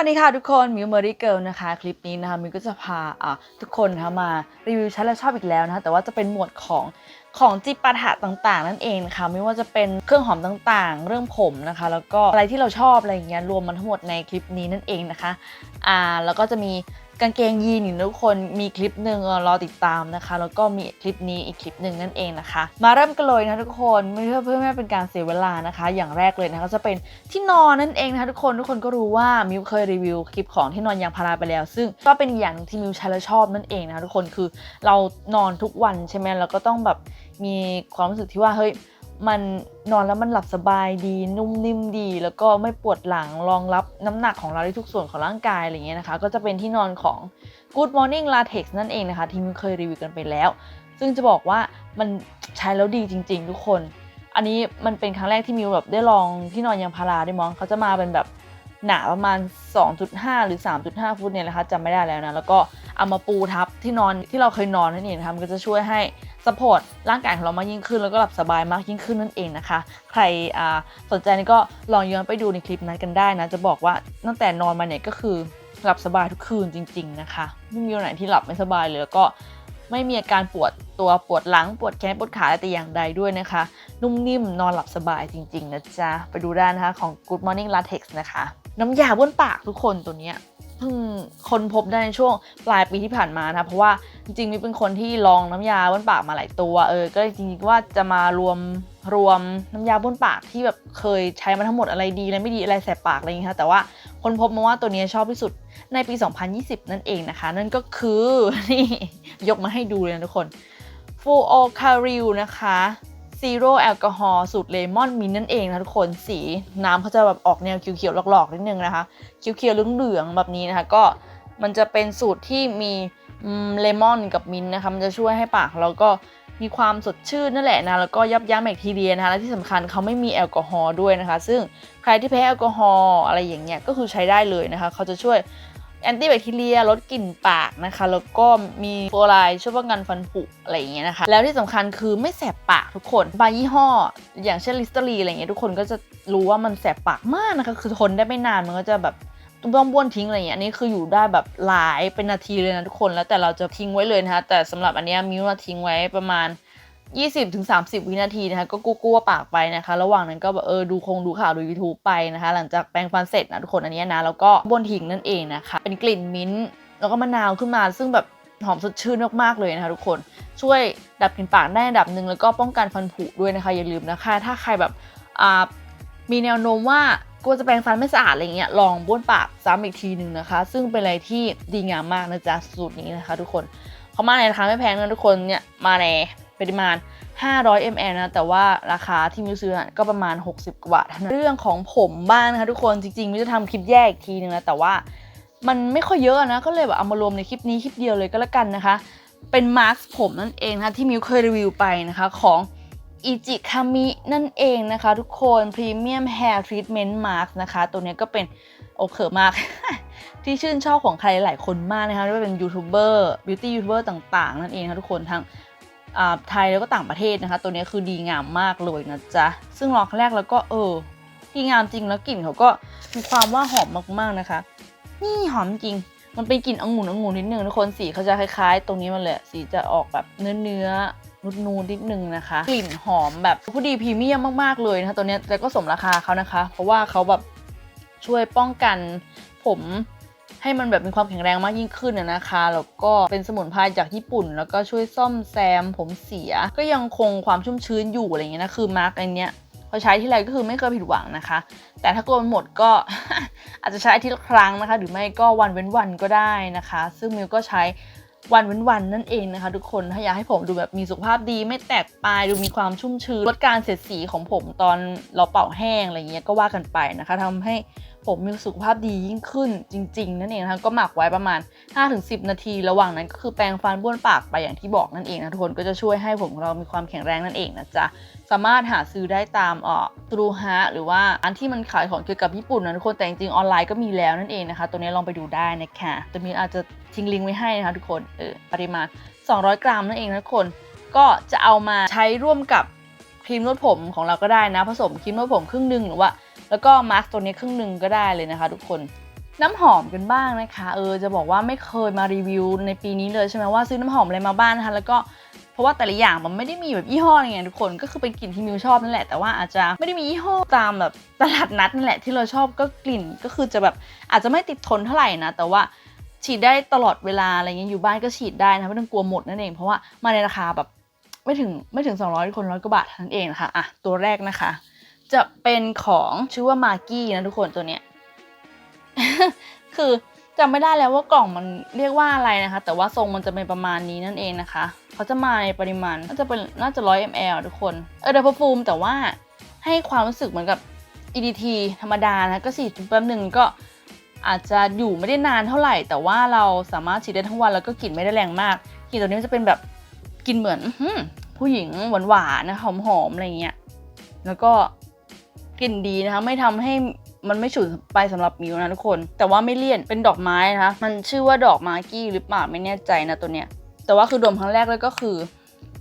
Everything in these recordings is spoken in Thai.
วัสดีค่ะทุกคนมิวเมอรี่เกิลนะคะ คลิปนี้นะคะมิวก็จะพาอะทุกคนนะคะมารีวิวชั้นและชอบอีกแล้วนะคะแต่ว่าจะเป็นหมวดของของจิปาถะต่างๆ นั่นเองค่ะ ไม่ว่าจะเป็นเครื่องหอมต่างๆ เรื่องผมนะคะ แล้วก็อะไรที่เราชอบอะไรอย่างเงี้ยรวมมันทั้งหมดในคลิปนี้นั่นเองนะคะอ่าแล้วก็จะมี กางเกงยีนทุกคนมีคลิปหนึ่งรอติดตามนะคะ แล้วก็มีคลิปนี้อีกคลิปหนึ่งนั่นเองนะคะ มาเริ่มกันเลยนะทุกคนไม่เพื่อเพื่อไม่เป็นการเสียเวลานะคะ อย่างแรกเลยนะคะก็จะเป็นที่นอนนั่นเองนะคะทุกคนทุกคนก็รู้ว่ามิวเคยรีวิวคลิปของที่นอนยางพาราไปแล้ว ซึ่งก็เป็นอย่างหนึ่งที่มิวใช้และชอบนั่นเองนะคะทุกคนคือเรานอนทุกวันใช่ไหมเราก็ต้องแบบมีความรู้สึกที่ว่าเฮ้ย มันนอนแล้วมันหลับสบายดีนุ่มนิ่มดี แล้วก็ไม่ปวดหลังรองรับน้ำหนักของเราได้ทุกส่วนของร่างกายอะไรอย่างเงี้ยนะคะ ก็จะเป็นที่นอนของ Good Morning Latex นั่นเองนะคะ ที่มิวเคยรีวิวกันไปแล้ว ซึ่งจะบอกว่ามันใช้แล้วดีจริง ๆ ทุกคน อันนี้มันเป็นครั้งแรกที่มิวแบบได้ลองที่นอนยางพาราด้วยมั้งเขาจะมาเป็นแบบหนาประมาณ 2.5 หรือ 3.5 ฟุตเนี่ยแหละคะจำไม่ได้แล้วนะแล้วก็เอามาปูทับที่นอนที่เราเคยนอนนั่นเองนะคะมันก็จะช่วยให้ สปอร์ตร่างกายของเรามากยิ่งขึ้น แล้วก็หลับสบายมากยิ่งขึ้นนั่นเองนะคะ ใครอ่าสนใจนี่ก็ลองย้อนไปดูในคลิปนั้นกันได้นะ จะบอกว่าตั้งแต่นอนมาเนี่ยก็คือหลับสบายทุกคืนจริง ๆ นะคะไม่มีวันไหนที่หลับไม่สบายเลยแล้วก็ไม่มีอาการปวดตัวปวดหลัง ปวดแขนปวดขาแต่อย่างใดด้วยนะคะ นุ่มนิ่มนอนหลับสบายจริง ๆ นะจ๊ะ ไปดูได้นะคะของ Good Morning Latex นะคะ น้ำยาบ้วนปากทุกคนตัวเนี้ย เพิ่งคนพบได้ในช่วงปลายปีที่ผ่านมานะเพราะว่าจริงๆมีเป็นคนที่ลองน้ำยาบ้วนปากมาหลายตัวเออก็จริงๆว่าจะมารวมรวมน้ำยาบ้วนปากที่แบบเคยใช้มาทั้งหมดอะไรดีอะไรไม่ดีอะไรแสบปากอะไรอย่างเงี้ยค่ะแต่ว่าคนพบมาว่าตัวเนี้ยชอบที่สุดในปี 2020 นั่นเองนะคะ นั่นก็คือนี่ยกมาให้ดูเลยนะทุกคน Full o c a r i l นะคะ Zero แอลกอฮอล์สูตรเลมอนมินนั่นเองนะทุกคนสีน้ำเขาจะแบบออกแนวเขียวๆหลอกๆนิดนึงนะคะเขียวๆเหลืองๆแบบนี้นะคะ ก็มันจะเป็นสูตรที่มีเลมอนกับมินนะคะ มันจะช่วยให้ปากเราก็มีความสดชื่นนั่นแหละนะแล้วก็ยับยั้งแบคทีเรียนะคะและที่สำคัญเขาไม่มีแอลกอฮอล์ด้วยนะคะ ซึ่งใครที่แพ้แอลกอฮอล์อะไรอย่างเงี้ยก็คือใช้ได้เลยนะคะ เขาจะช่วย แอนตี้แบคทีเรียลดกลิ่นปากนะคะ แล้วก็มีฟลูออไรด์ช่วยป้องกันฟันผุอะไรอย่างเงี้ยนะคะ แล้วที่สำคัญคือไม่แสบปากทุกคนบางยี่ห้อ อย่างเช่นลิสเตอรีอะไรเงี้ยทุกคนก็จะรู้ว่ามันแสบปากมากนะคะ คือทนได้ไม่นานมันก็จะแบบต้องบ้วนทิ้งอะไรเงี้ยอันนี้คืออยู่ได้แบบหลายเป็นนาทีเลยนะทุกคนแล้วแต่เราจะทิ้งไว้เลยนะคะแต่สำหรับอันเนี้ยมิวว่าทิ้งไว้ประมาณ 20-30วินาทีนะคะก็กู้ๆปากไปนะคะ ระหว่างนั้นก็แบบเออดูคงดูข่าวดู YouTube ไปนะคะ หลังจากแปรงฟันเสร็จนะทุกคนอันนี้นะ แล้วก็บนทิ้งนั่นเองนะคะ เป็นกลิ่นมิ้นท์แล้วก็มะนาวขึ้นมา ซึ่งแบบหอมสดชื่นมากๆเลยนะคะทุกคนช่วยดับกลิ่นปากได้ระดับหนึ่งแล้วก็ป้องกันฟันผุด้วยนะคะ อย่าลืมนะคะ ถ้าใครแบบอ่ามีแนวโน้มว่ากลัวจะแปรงฟันไม่สะอาดอะไรเงี้ยลองบ้วนปากซ้ำอีกทีหนึ่งนะคะ ซึ่งเป็นอะไรที่ดีงามมากนะจ๊ะสูตรนี้นะคะ ทุกคนเขามาในราคาไม่แพงนะทุกคนเนี่ยมาใน ปริมาณ 500 ml นะ แต่ว่าราคาที่มิวซื้อก็ประมาณ 60 กว่าบาทเท่านั้นเรื่องของผมบ้างนะคะทุกคนจริงๆมิวจะทำคลิปแยกอีกทีนึงนะแต่ว่ามันไม่ค่อยเยอะนะ ก็เลยแบบเอามารวมในคลิปนี้คลิปเดียวเลยก็แล้วกันนะคะ เป็นมาร์คผมนั่นเองนะคะที่มิวเคยรีวิวไปนะคะของอิจิคามินั่นเองนะคะทุกคนพรีเมียมแฮร์ทรีทเมนต์มาร์คนะคะ ตัวนี้ก็เป็นโอเคมาก ที่ชื่นชอบของใครหลายคนมากนะคะไม่ว่าเป็นยูทูบเบอร์บิวตี้ยูทูบเบอร์ต่างๆ นั่นเองนะทุกคนทั้ง ไทยแล้วก็ต่างประเทศนะคะ ตัวนี้คือดีงามมากเลยนะจ๊ะ ซึ่งลองแรกแล้วก็เออ ดีงามจริงแล้วกลิ่นเขาก็มีความว่าหอมมากๆนะคะ นี่หอมจริง มันเป็นกลิ่นองุ่นองุ่นนิดนึงทุกคนสีเขาจะคล้าย ๆ ตรงนี้มันเลยสีจะออกแบบเนื้อเนื้อนูดนูนนิดนึงนะคะ กลิ่นหอมแบบผู้ดีพรีเมียมมากๆเลยนะคะตัวนี้แต่ก็สมราคาเขานะคะ เพราะว่าเขาแบบช่วยป้องกันผม ให้มันแบบมีความแข็งแรงมากยิ่งขึ้นนะคะแล้วก็เป็นสมุนไพรจากญี่ปุ่น แล้วก็ช่วยซ่อมแซมผมเสีย ก็ยังคงความชุ่มชื้นอยู่อะไรเงี้ยนะคือมาร์กอันเนี้ยพอใช้ที่ไรก็คือไม่เคยผิดหวังนะคะ แต่ถ้ากลัวมันหมดก็อาจจะใช้อาทิตย์ละครั้งนะคะ หรือไม่ก็วันเว้นวันก็ได้นะคะ ซึ่งมิวก็ใช้ วันเว้นวันนั่นเองนะคะทุกคนถ้าอยากให้ผมดูแบบมีสุขภาพดีไม่แตกปลายดูมีความชุ่มชื้นลดการเสียดสีของผมตอนเราเป่าแห้งอะไรเงี้ยก็ว่ากันไปนะคะทำให้ผมมีสุขภาพดียิ่งขึ้นจริง ๆ นั่นเองนะคะก็หมักไว้ประมาณ 5-10 นาที ระหว่างนั้นก็คือแปรงฟันบ้วนปากไปอย่างที่บอกนั่นเองนะทุกคนก็จะช่วยให้ผมของเรามีความแข็งแรงนั่นเองนะจ๊ะสามารถหาซื้อได้ตามเอ่อตรูฮะหรือว่าอันที่มันขายของเกี่ยวกับญี่ปุ่นนะทุกคนแต่จริงๆออนไลน์ก็มีแล้วนั่นเองนะคะ ตัวนี้ลองไปดูได้นะคะแต่มีอาจจะทิ้งลิงก์ไว้ให้นะคะทุกคนเออปริมาณ 200 กรัมนั่นเองนะทุกคนก็จะเอามาใช้ร่วมกับครีมนวดผมของเราก็ได้นะ ผสมครีมนวดผมครึ่งหนึ่งหรือว่า แล้วก็มาร์กตัวนี้ครึ่งหนึ่งก็ได้เลยนะคะ ทุกคนน้ำหอมกันบ้างนะคะเออจะบอกว่าไม่เคยมารีวิวในปีนี้เลยใช่ไหมว่าซื้อน้ำหอมอะไรมาบ้างนะคะแล้วก็เพราะว่าแต่ละอย่างมันไม่ได้มีแบบยี่ห้ออะไรไงทุกคนก็คือเป็นกลิ่นที่มิวชอบนั่นแหละแต่ว่าอาจจะไม่ได้มียี่ห้อตามแบบตลาดนัดนั่นแหละที่เราชอบก็กลิ่นก็คือจะแบบอาจจะไม่ติดทนเท่าไหร่นะ แต่ว่า ฉีดได้ตลอดเวลาอะไรเงี้ยอยู่บ้านก็ฉีดได้นะไม่ต้องกลัวหมดนั่นเอง เพราะว่ามาในราคาแบบไม่ถึงไม่ถึง 200 คนร้อยกว่าบาทเท่านั้นเองนะคะอะตัวแรกนะคะ จะเป็นของชื่อว่ามากี้นะทุกคนตัวเนี้ยคือจำไม่ได้แล้วว่ากล่องมันเรียกว่าอะไรนะคะ แต่ว่าทรงมันจะเป็นประมาณนี้นั่นเองนะคะเขาจะมาในปริมาณน่าจะเป็นน่าจะร้อย ml ทุกคนเออเดพฟูมแต่ว่าให้ความรู้สึกเหมือนกับ EDT ธรรมดานะก็ฉีดแป๊บหนึ่งก็ อาจจะอยู่ไม่ได้นานเท่าไหร่ แต่ว่าเราสามารถฉีดได้ทั้งวันแล้วก็กลิ่นไม่ได้แรงมากกลิ่นตัวนี้จะเป็นแบบกลิ่นเหมือนผู้หญิงหวานๆนะหอมๆอะไรเงี้ยแล้วก็กลิ่นดีนะคะไม่ทำให้มันไม่ฉุนไปสำหรับมิวนะทุกคน แต่ว่าไม่เลี่ยนเป็นดอกไม้นะคะมันชื่อว่าดอกมากี้หรือเปล่าไม่แน่ใจนะตัวเนี้ยแต่ว่าคือดมครั้งแรกเลยก็คือ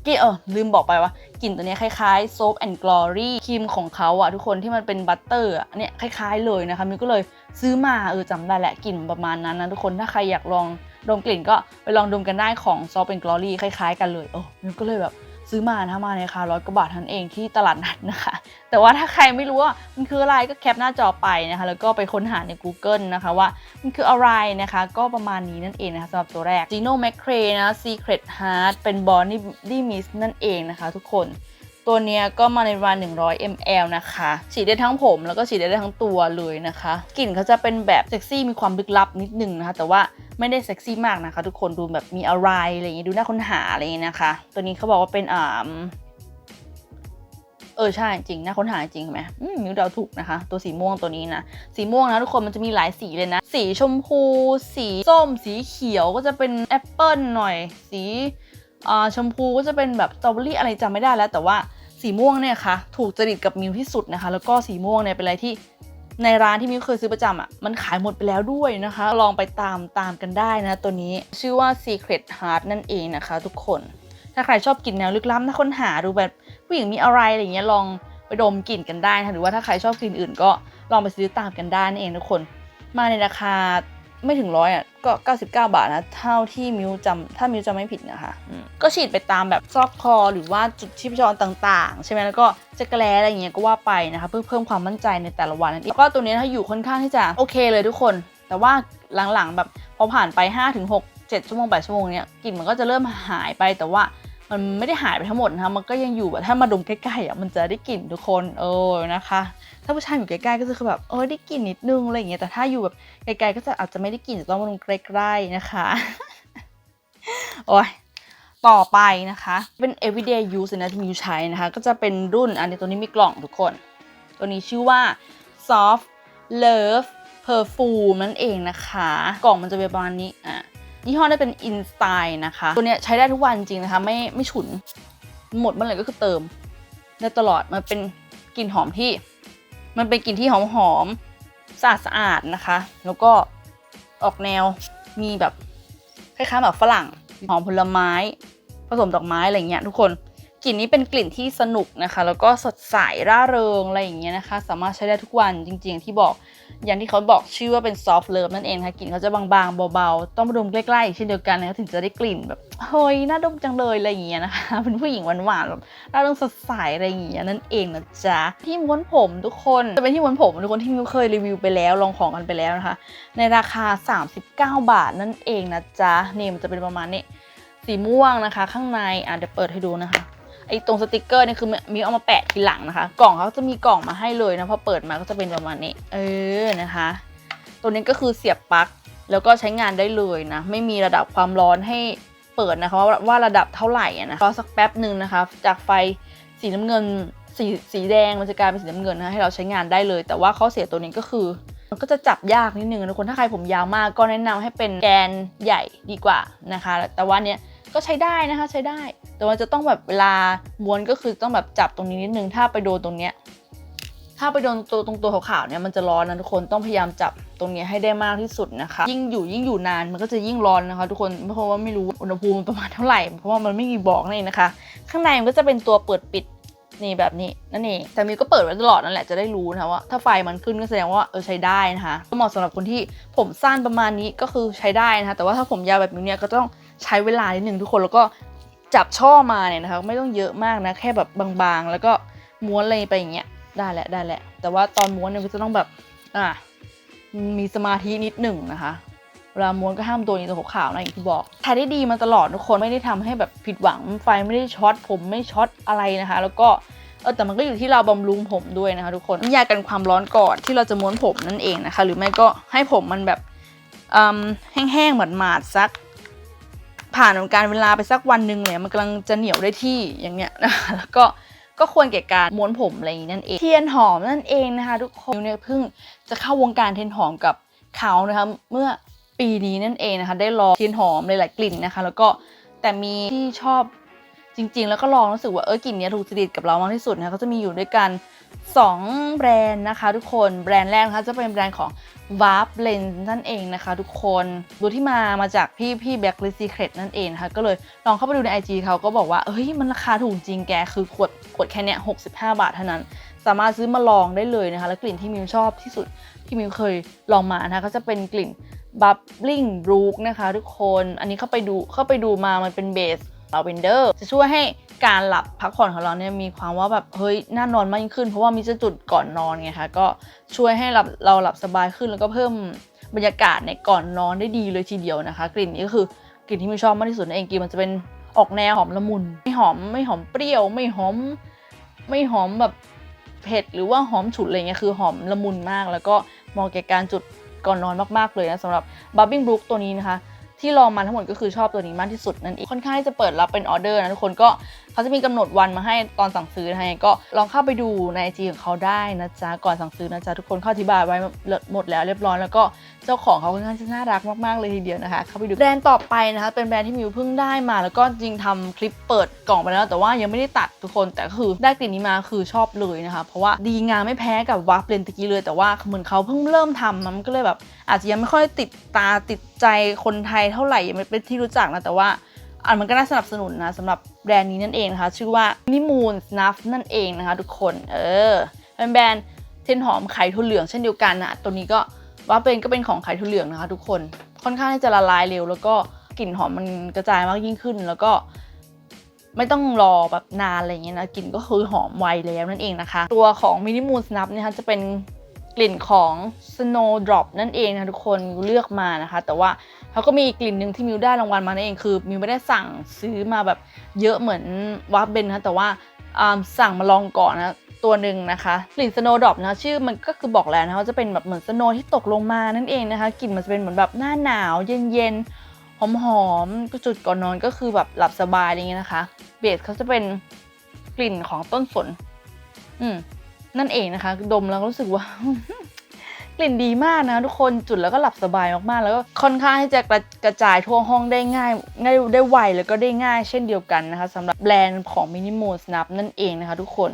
กี้เออลืมบอกไปว่ากลิ่นตัวนี้คล้ายๆ Soap and Glory ครีมของเขาอะทุกคนที่มันเป็นบัตเตอร์อะเนี่ยคล้าย ๆ เลยนะคะมิวก็เลยซื้อมาเออจำได้แหละกลิ่นประมาณนั้นนะทุกคนถ้าใครอยากลองดมกลิ่นก็ไปลองดมกันได้ของ Soap and Glory คล้าย ๆ กันเลยโอ้มิวก็เลยแบบ ซื้อมานะมาในราคาร้อยกว่าบาทท่านั้นเองที่ตลาดนัดนะคะ แต่ว่าถ้าใครไม่รู้ว่ามันคืออะไรก็แคปหน้าจอไปนะคะ แล้วก็ไปค้นหาใน Google นะคะว่ามันคืออะไรนะคะ ก็ประมาณนี้นั่นเองนะคะสำหรับตัวแรก Gino McCrae นะ Secret Heart เป็น Body Mist นั่นเองนะคะทุกคน ตัวเนี้ยก็มาในประมาณ100 ml นะคะ ฉีดได้ทั้งผมแล้วก็ฉีดได้ทั้งตัวเลยนะคะ กลิ่นเขาจะเป็นแบบเซ็กซี่มีความลึกลับนิดนึงนะคะ แต่ว่าไม่ได้เซ็กซี่มากนะคะ ทุกคนดูแบบมีอะไรอะไรอย่างงี้ดูน่าค้นหาอะไรอย่างงี้นะคะ ตัวนี้เขาบอกว่าเป็นอ่าเออใช่จริงนะค้นหาจริงใช่ไหมอืมมิวเดาถูกนะคะ ตัวสีม่วงตัวนี้นะ สีม่วงนะทุกคนมันจะมีหลายสีเลยนะ สีชมพู สีส้ม สีเขียวก็จะเป็นแอปเปิลหน่อย สีอ่าชมพูก็จะเป็นแบบสตรอเบอรี่อะไรจำไม่ได้แล้วแต่ว่า สีม่วงเนี่ยค่ะถูกจริตกับมิวที่สุดนะคะ แล้วก็สีม่วงเนี่ยเป็นอะไรที่ในร้านที่มิวเคยซื้อประจำอะมันขายหมดไปแล้วด้วยนะคะ ลองไปตามตามกันได้นะ ตัวนี้ชื่อว่า Secret Heart นั่นเองนะคะ ทุกคนถ้าใครชอบกลิ่นแนวลึกล้ำถ้าค้นหาดูแบบผู้หญิงมีอะไรอะไรอย่างเงี้ยลองไปดมกลิ่นกันได้นะคะหรือว่าถ้าใครชอบกลิ่นอื่นก็ลองไปซื้อตามกันได้นั่นเองทุกคน มาในราคา ไม่ถึงร้อยอะก็ 99 บาทนะ เท่าที่มิวจำถ้ามิวจำไม่ผิดนะคะอืมก็ฉีดไปตามแบบซอกคอหรือว่าจุดชีพจรต่างๆ ใช่ไหมแล้วก็จะกระแลอะไรอย่างเงี้ยก็ว่าไปนะคะเพื่อเพิ่มความมั่นใจในแต่ละวันนั่นเองแล้วก็ตัวนี้ถ้าอยู่ค่อนข้างที่จะโอเคเลยทุกคน แต่ว่าหลังๆแบบพอผ่านไป 5-6 7ชั่วโมง8ชั่วโมงเนี้ยกลิ่นมันก็จะเริ่มหายไปแต่ว่า มันไม่ได้หายไปทั้งหมดนะคะมันก็ยังอยู่แบบถ้ามาดมใกล้ๆอะมันจะได้กลิ่นทุกคนเออนะคะ ถ้าผู้ชายอยู่ใกล้ๆก็จะคือแบบเออได้กลิ่นนิดนึงอะไรอย่างเงี้ยแต่ถ้าอยู่แบบไกลๆก็จะอาจจะไม่ได้กลิ่นจะต้องมาดมใกล้ๆนะคะโอ้ยต่อไปนะคะ เป็น everyday use นะที่มิวใช้นะคะ ก็จะเป็นรุ่นอันนี้ตัวนี้มีกล่องทุกคน ตัวนี้ชื่อว่า soft love perfume นั่นเองนะคะ กล่องมันจะเป็นประมาณนี้อะ ยี่ห้อได้เป็น InStyle นะคะ ตัวเนี้ยใช้ได้ทุกวันจริงนะคะ ไม่ไม่ฉุน หมดเมื่อไหร่ก็คือเติมได้ตลอดมันเป็นกลิ่นหอมที่ มันเป็นกลิ่นที่หอมหอมสะอาดสะอาดนะคะ แล้วก็ออกแนวมีแบบคล้ายๆแบบฝรั่งหอมผลไม้ ผสมดอกไม้อะไรเงี้ยทุกคนกลิ่นนี้เป็นกลิ่นที่สนุกนะคะ แล้วก็สดใสร่าเริงอะไรอย่างเงี้ยนะคะ สามารถใช้ได้ทุกวันจริง ๆ ที่บอก อย่างที่เขาบอกชื่อว่าเป็น soft love นั่นเองค่ะกลิ่นเขาจะบางๆเบาๆ ต้องมาดมใกล้ๆเช่นเดียวกันนะคะถึงจะได้กลิ่นแบบเฮ้ยน่าดมจังเลยอะไรอย่างเงี้ยนะคะเป็นผู้หญิงหวานๆแบบร่าเริงสดใสอะไรอย่างเงี้ยนั่นเองนะจ๊ะที่ม้วนผมทุกคนจะเป็นที่ม้วนผมทุกคนที่มิวเคยรีวิวไปแล้วลองของกันไปแล้วนะคะ ในราคา 39 บาทนั่นเองนะจ๊ะนี่มันจะเป็นประมาณนี้สีม่วงนะคะ ข้างในอะเดี๋ยวเปิดให้ดูนะคะ ไอ้ตรงสติกเกอร์เนี่ยคือมิวเอามาแปะทีหลังนะคะ กล่องเขาจะมีกล่องมาให้เลยนะพอเปิดมาก็จะเป็นประมาณนี้ เออนะคะ ตัวนี้ก็คือเสียบปลั๊กแล้วก็ใช้งานได้เลยนะ ไม่มีระดับความร้อนให้เปิดนะคะว่าว่าระดับเท่าไหร่นะรอสักแป๊บหนึ่งนะคะ จากไฟสีน้ำเงินสีสีแดงมันจะกลายเป็นสีน้ำเงินนะให้เราใช้งานได้เลย แต่ว่าข้อเสียตัวนี้ก็คือ มันก็จะจับยากนิดนึงนะทุกคนถ้าใครผมยาวมากก็แนะนำให้เป็นแกนใหญ่ดีกว่านะคะ แต่ว่าเนี้ยก็ใช้ได้นะคะใช้ได้ แต่ว่าจะต้องแบบเวลาม้วนก็คือต้องแบบจับตรงนี้นิดนึง ถ้าไปโดนตรงเนี้ย ถ้าไปโดนตัวตรงตัวขาวๆเนี่ยมันจะร้อนนะทุกคนต้องพยายามจับตรงเนี้ยให้ได้มากที่สุดนะคะ ยิ่งอยู่ยิ่งอยู่นานมันก็จะยิ่งร้อนนะคะ ทุกคนเพราะว่าไม่รู้อุณหภูมิมันประมาณเท่าไหร่เพราะว่ามันไม่มีบอกนั่นเองนะคะ ข้างในมันก็จะเป็นตัวเปิดปิดนี่แบบนี้นั่นเองแต่มิวก็เปิดไว้ตลอดนั่นแหละจะได้รู้นะคะว่าถ้าไฟมันขึ้นก็แสดงว่าเออใช้ได้นะคะก็เหมาะสำหรับคนที่ผมสั้นประมาณนี้ก็คือใช้ได้นะคะแต่ว่าถ้าผมยาวแบบมิวเนี่ยก็ต้องใช้เวลานิดนึงทุกคนแล้วก็ จับช่อมาเนี่ยนะคะไม่ต้องเยอะมากนะ แค่แบบบางๆ แล้วก็ม้วนอะไรไปอย่างเงี้ยได้แหละได้แหละ แต่ว่าตอนม้วนเนี่ยก็จะต้องแบบอะมีสมาธินิดหนึ่งนะคะเวลาม้วนก็ห้ามตัวนี้ตัวขาวๆนะอย่างที่บอกใช้ได้ดีมาตลอดทุกคนไม่ได้ทำให้แบบผิดหวังไฟไม่ได้ช็อตผมไม่ช็อตอะไรนะคะ แล้วก็เออแต่มันก็อยู่ที่เราบำรุงผมด้วยนะคะทุกคนน้ำยากันความร้อนก่อนที่เราจะม้วนผมนั่นเองนะคะ หรือไม่ก็ให้ผมมันแบบแห้งๆเหมือนหมาดๆสัก ผ่านการเวลาไปสักวันหนึ่งเนี่ยมันกำลังจะเหนียวได้ที่อย่างเงี้ยนะคะแล้วก็ก็ควรแก่การม้วนผมอะไรอย่างนี้นั่นเองเทียนหอมนั่นเองนะคะ ทุกคนเนี่ยเพิ่งจะเข้าวงการเทียนหอมกับเขานะคะเมื่อปีนี้นั่นเองนะคะ ได้ลองเทียนหอมหลายๆกลิ่นนะคะ แล้วก็แต่มีที่ชอบ จริง ๆ แล้วก็ลองรู้สึกว่าเออกลิ่นนี้ถูกจริตกับเรามากที่สุดนะคะก็จะมีอยู่ด้วยกัน 2 แบรนด์นะคะทุกคนแบรนด์แรกนะคะจะเป็นแบรนด์ของ v a r p l e n นั่นเองนะคะทุกคนดูที่มามาจากพี่พี่ Black List Secret นั่นเองนะคะก็เลยลองเข้าไปดูใน IG เขาก็บอกว่าเฮ้ยมันราคาถูกจริงแกคือขวดขวดแค่เนี้ย65 บาทเท่านั้น สามารถซื้อมาลองได้เลยนะคะ แล้วกลิ่นที่มิวชอบที่สุดที่มิวเคยลองมานะคะก็จะเป็นกลิ่น Bubbling Brook นะคะทุกคน อันนี้เข้าไปดูเข้าไปดูมามันเป็นเบส ลาเวนเดอร์ จะช่วยให้การหลับพักผ่อนของเราเนี่ยมีความว่าแบบเฮ้ยน่านอนมากยิ่งขึ้น เพราะว่ามีจุดก่อนนอนไงคะก็ช่วยให้เราเราหลับสบายขึ้นแล้วก็เพิ่มบรรยากาศในก่อนนอนได้ดีเลยทีเดียวนะคะ กลิ่นนี้ก็คือกลิ่นที่มิชอบมากที่สุดนั่นเองกลิ่นมันจะเป็นออกแนวหอมละมุน ไม่หอมไม่หอมเปรี้ยว ไม่หอม ไม่หอมแบบเผ็ดหรือว่าหอมฉุนอะไรเงี้ยคือหอมละมุนมาก แล้วก็เหมาะแก่การจุดก่อนนอนมากๆเลยนะสำหรับ Bubbling Brook ตัวนี้นะคะ ที่ลองมาทั้งหมดก็คือชอบตัวนี้มากที่สุดนั่นเองค่อนข้างที่จะเปิดรับเป็นออเดอร์นะทุกคนก็ เขาจะมีกำหนดวันมาให้ตอนสั่งซื้อนะคะก็ลองเข้าไปดูในไอจีของเขาได้นะจ๊ะก่อนสั่งซื้อนะจ๊ะทุกคนเข้าอธิบายไว้หมดแล้วเรียบร้อยแล้วก็เจ้าของเขาค่อนข้างจะน่ารักมากๆเลยทีเดียวนะคะเข้าไปดูแบรนด์ต่อไปนะคะเป็นแบรนด์ที่มิวเพิ่งได้มา แล้วก็จริงทำคลิปเปิดกล่องไปแล้ว แต่ว่ายังไม่ได้ตัดทุกคนแต่ก็คือได้กลิ่นนี้มาคือชอบเลยนะคะเพราะว่าดีงามไม่แพ้กับวาร์ปเลนตะกี้เลย แต่ว่าเหมือนเขาเพิ่งเริ่มทำมันก็เลยแบบ อาจจะยังไม่ค่อยติดตาติดใจคนไทยเท่าไหร่ยังไม่เป็นที่รู้จักนะแต่ว่า อันมันก็น่าสนับสนุนนะสำหรับแบรนด์นี้นั่นเองนะคะ ชื่อว่านิมูนสนัฟนั่นเองนะคะ ทุกคนเออเป็นแบรนด์เทนหอมไข่ทุเหลืองเช่นเดียวกันนะตัวนี้ก็ว่าเป็นก็เป็นของไข่ทุเหลืองนะคะ ทุกคนค่อนข้างที่จะละลายเร็ว แล้วก็กลิ่นหอมมันกระจายมากยิ่งขึ้น แล้วก็ไม่ต้องรอแบบนานอะไรเงี้ยนะกลิ่นก็คือหอมไวแล้วนั่นเองนะคะ ตัวของมินิมูนสนับเนี่ยคะจะเป็นกลิ่นของ Snow Drop นั่นเองนะทุกคนเลือกมานะคะ แต่ว่าเขาก็มีกลิ่นหนึ่งที่มิวได้รางวัลมานั่นเองคือมิวไม่ได้สั่งซื้อมาแบบเยอะเหมือนวับเบนนะแต่ว่าสั่งมาลองก่อนนะตัวหนึ่งนะคะกลิ่น Snow Drop นะชื่อมันก็คือบอกแล้วนะคะว่าจะเป็นแบบเหมือนสโนที่ตกลงมานั่นเองนะคะกลิ่นมันจะเป็นเหมือนแบบหน้าหนาวเย็นๆหอมๆก็จุดก่อนนอนก็คือแบบหลับสบายอะไรเงี้ยนะคะ เบสเขาจะเป็นกลิ่นของต้นฝนอืมนั่นเองนะคะ ดมแล้วก็รู้สึกว่า กลิ่นดีมากนะทุกคนจุดแล้วก็หลับสบายมากๆ แล้วก็ค่อนข้างที่จะกระกระจายทั่วห้องได้ง่ายง่ายได้ไวแล้วก็ได้ง่ายเช่นเดียวกันนะคะสำหรับแบรนด์ของ Mini m o s n a p นั่นเองนะคะทุกคน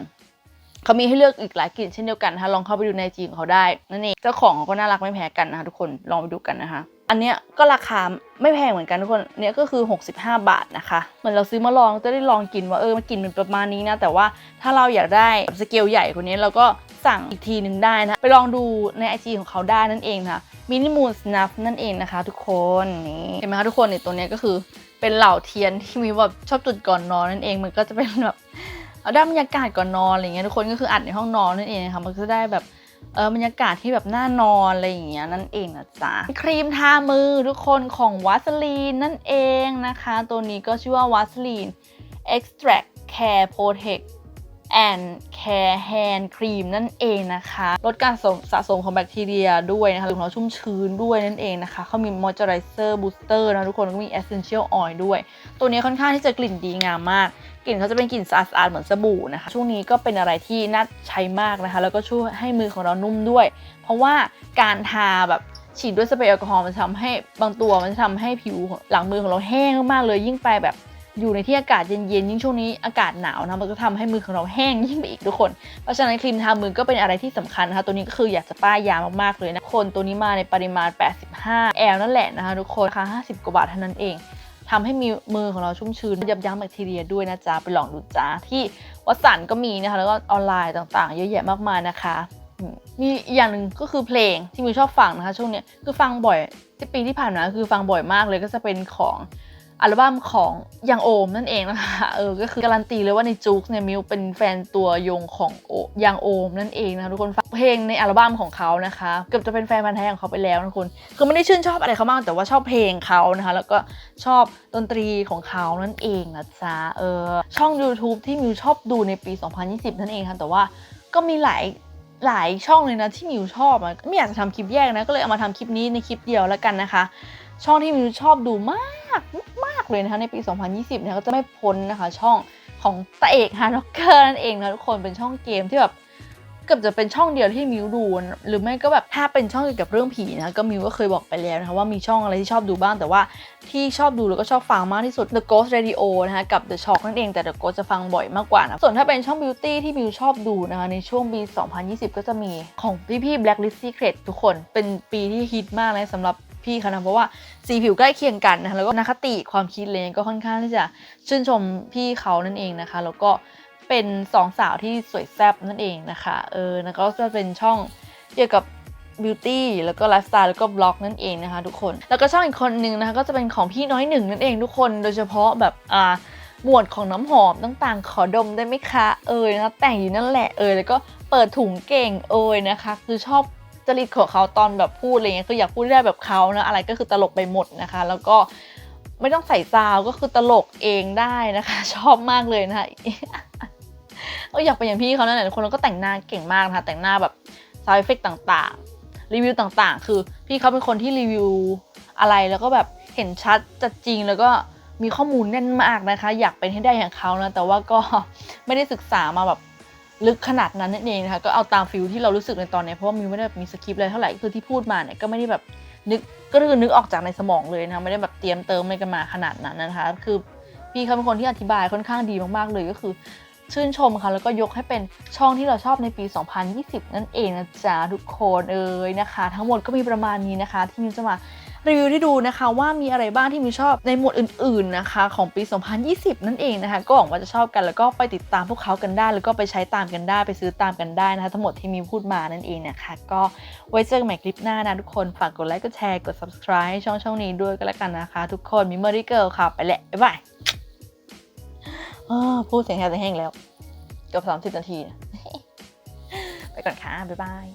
เขามีให้เลือกอีกหลายกลิ่นเช่นเดียวกันนะคะลองเข้าไปดูในจีของเขาได้นั่นเองเจ้าของเขาก็น่ารักไม่แพ้กันนะคะทุกคนลองไปดูกันนะคะ อันเนี้ยก็ราคาไม่แพงเหมือนกันทุกคนเนี้ยก็คือ 65 บาทนะคะ เหมือนเราซื้อมาลองจะได้ลองกินว่าเออมันกลิ่นเป็นประมาณนี้นะ แต่ว่าถ้าเราอยากได้สเกลใหญ่กว่านี้เราก็สั่งอีกทีหนึ่งได้นะ ไปลองดูในไอจีของเขาได้นั่นเองค่ะมินิมูนสนัฟนั่นเองนะคะ ทุกคนนี่เห็นไหมคะทุกคนเนี่ยตัวเนี้ยก็คือเป็นเหล่าเทียนที่มีแบบชอบจุดก่อนนอนนั่นเองมันก็จะเป็นแบบเอาได้บรรยากาศก่อนนอนอะไรเงี้ยทุกคนก็คืออัดในห้องนอนนั่นเองนะคะมันก็จะได้แบบ เออบรรยากาศที่แบบน่านอนอะไรอย่างเงี้ยนั่นเองนะจ๊ะครีมทามือทุกคนของวัสลีนนั่นเองนะคะ ตัวนี้ก็ชื่อว่าวัสลีน extract care protect and care hand cream นั่นเองนะคะ ลดการสะสมของแบคทีเรียด้วยนะคะของเราชุ่มชื้นด้วยนั่นเองนะคะเขามี moisturizer booster นะทุกคนก็มี essential oil ด้วย ตัวนี้ค่อนข้างที่จะกลิ่นดีงามมาก กลิ่นเขาจะเป็นกลิ่นสะอาดๆเหมือนสบู่นะคะ ช่วงนี้ก็เป็นอะไรที่น่าใช้มากนะคะ แล้วก็ช่วยให้มือของเรานุ่มด้วย เพราะว่าการทาแบบฉีดด้วยสเปรย์แอลกอฮอล์มันทำให้บางตัวมันจะทำให้ผิวหลังมือของเราแห้งมากเลยยิ่งไปแบบ อยู่ในที่อากาศเย็นๆยิ่งช่วงนี้อากาศหนาวนะมันก็ทำให้มือของเราแห้งยิ่งไปอีกทุกคน เพราะฉะนั้นครีมทามือก็เป็นอะไรที่สำคัญนะคะ ตัวนี้ก็คืออยากจะป้ายยามากๆเลยนะคนตัวนี้มาในปริมาณ 85 แอลนั่นแหละนะคะทุกคนราคา50 กว่าบาทเท่านั้นเองทำให้มีมือของเราชุ่มชื้นยับยั้งแบคทีเรียด้วยนะจ๊ะ ไปลองดูจ้าที่วัดสันก็มีนะคะ แล้วก็ออนไลน์ต่างๆ เยอะแยะมากมายนะคะอืมมีอีกอย่างหนึ่งก็คือเพลงที่มิวชอบฟังนะคะ ช่วงเนี้ยคือฟังบ่อยที่ปีที่ผ่านมาคือฟังบ่อยมากเลยก็จะเป็นของ อัลบั้มของยังโอมนั่นเองนะคะเออก็คือการันตีเลยว่าในจุกเนี่ยมิวเป็นแฟนตัวยงของโอยังโอมนั่นเองนะคะทุกคนฟังเพลงในอัลบั้มของเขานะคะเกือบจะเป็นแฟนพันธุ์แท้ของเขาไปแล้วนะคุณคือไม่ได้ชื่นชอบอะไรเขามากแต่ว่าชอบเพลงเขานะคะแล้วก็ชอบดนตรีของเขานั่นเองนะจ๊ะเออช่อง YouTube ที่มิวชอบดูในปี 2020 นั่นเองค่ะแต่ว่าก็มีหลายหลายช่องเลยนะที่มิวชอบอะไม่อยากจะทำคลิปแยกนะก็เลยเอามาทำคลิปนี้ในคลิปเดียวแล้วกันนะคะ ช่องที่มิวชอบดูมากากเลยนะคะในปี 2020เนี่ยก็จะไม่พ้นนะคะช่องของตาเอกฮาร์ดร็อกเกอร์นั่นเองนะทุกคนเป็นช่องเกมที่แบบเกือบจะเป็นช่องเดียวที่มิวดู หรือไม่ก็แบบถ้าเป็นช่องเกี่ยวกับเรื่องผีนะก็มิวก็เคยบอกไปแล้วนะคะว่ามีช่องอะไรที่ชอบดูบ้างแต่ว่าที่ชอบดูแล้วก็ชอบฟังมากที่สุด The Ghost Radio นะคะกับ The Shock นั่นเองแต่ The Ghost จะฟังบ่อยมากกว่านะส่วนถ้าเป็นช่อง Beauty ที่มิวชอบดูนะคะในช่วงปี 2020 ก็จะมีของพี่ๆ Blacklist Secret ทุกคนเป็นปีที่ฮิตมากเลยสำหรับ พี่เขานะเพราะว่าสีผิวใกล้เคียงกันนะคะแล้วก็นักคติความคิดเลยก็ค่อนข้างที่จะชื่นชมพี่เขานั่นเองนะคะ แล้วก็เป็นสองสาวที่สวยแซ่บนั่นเองนะคะเออแล้วก็จะเป็นช่องเกี่ยวกับบิวตี้แล้วก็ไลฟ์สไตล์แล้วก็บล็อกนั่นเองนะคะทุกคน แล้วก็ช่องอีกคนนึงนะคะก็จะเป็นของพี่น้อยหนึ่งนั่นเองทุกคนโดยเฉพาะแบบอ่าหมวดของน้ำหอมต่างๆ ขอดมได้ไหมคะ เอ่ยนะคะแต่งอยู่นั่นแหละเอ่ยแล้วก็เปิดถุงเก่งเอ่ยนะคะ คือชอบ จริตของเขาตอนแบบพูดอะไรเงี้ยคืออยากพูดได้แบบเขานะอะไรก็คือตลกไปหมดนะคะ แล้วก็ไม่ต้องใส่ซาวก็คือตลกเองได้นะคะ ชอบมากเลยนะคะก็อยากเป็นอย่างพี่เขานั่นแหละทุกคนแล้วก็แต่งหน้าเก่งมากนะคะแต่งหน้าแบบซาวเอฟเฟกต่างๆ รีวิวต่างๆ คือพี่เขาเป็นคนที่รีวิวอะไรแล้วก็แบบเห็นชัดจัดจริงแล้วก็มีข้อมูลแน่นมากนะคะ อยากเป็นให้ได้อย่างเขานะแต่ว่าก็ไม่ได้ศึกษามาแบบ ลึกขนาดนั้นนั่นเองนะคะก็เอาตามฟิลที่เรารู้สึกในตอนนี้เพราะว่ามิวไม่ได้แบบมีสคริปต์อะไรเท่าไหร่คือที่พูดมาเนี่ยก็ไม่ได้แบบนึกก็คือนึกออกจากในสมองเลยนะคะไม่ได้แบบเตรียมเติมอะไรกันมาขนาดนั้นนะคะคือพี่เขาเป็นคนที่อธิบายค่อนข้างดีมากๆเลยก็คือชื่นชมค่ะแล้วก็ยกให้เป็นช่องที่เราชอบในปี 2020 นั่นเองนะจ๊ะทุกคนเอ่ยนะคะ ทั้งหมดก็มีประมาณนี้นะคะ ที่มิวจะมา รีวิวที่ดูนะคะว่ามีอะไรบ้างที่มิวชอบในหมวดอื่นๆนะคะของปี 2020 นั่นเองนะคะ ก็หวังว่าจะชอบกันแล้วก็ไปติดตามพวกเขากันได้ แล้วก็ไปใช้ตามกันได้ไปซื้อตามกันได้นะคะ ทั้งหมดที่มิวพูดมานั่นเองนะคะ ก็ไว้เจอกันใหม่คลิปหน้านะทุกคนฝากกดไลค์กดแชร์กด subscribe ให้ช่องช่องนี้ด้วยก็แล้วกันนะคะ ทุกคนมิมเมอรี่เกิลค่ะไปแหละบ๊ายบายพูดเสียงแหบเสียงแห้งแล้วเกือบ30 นาที ไปก่อนค่ะ บ๊ายบาย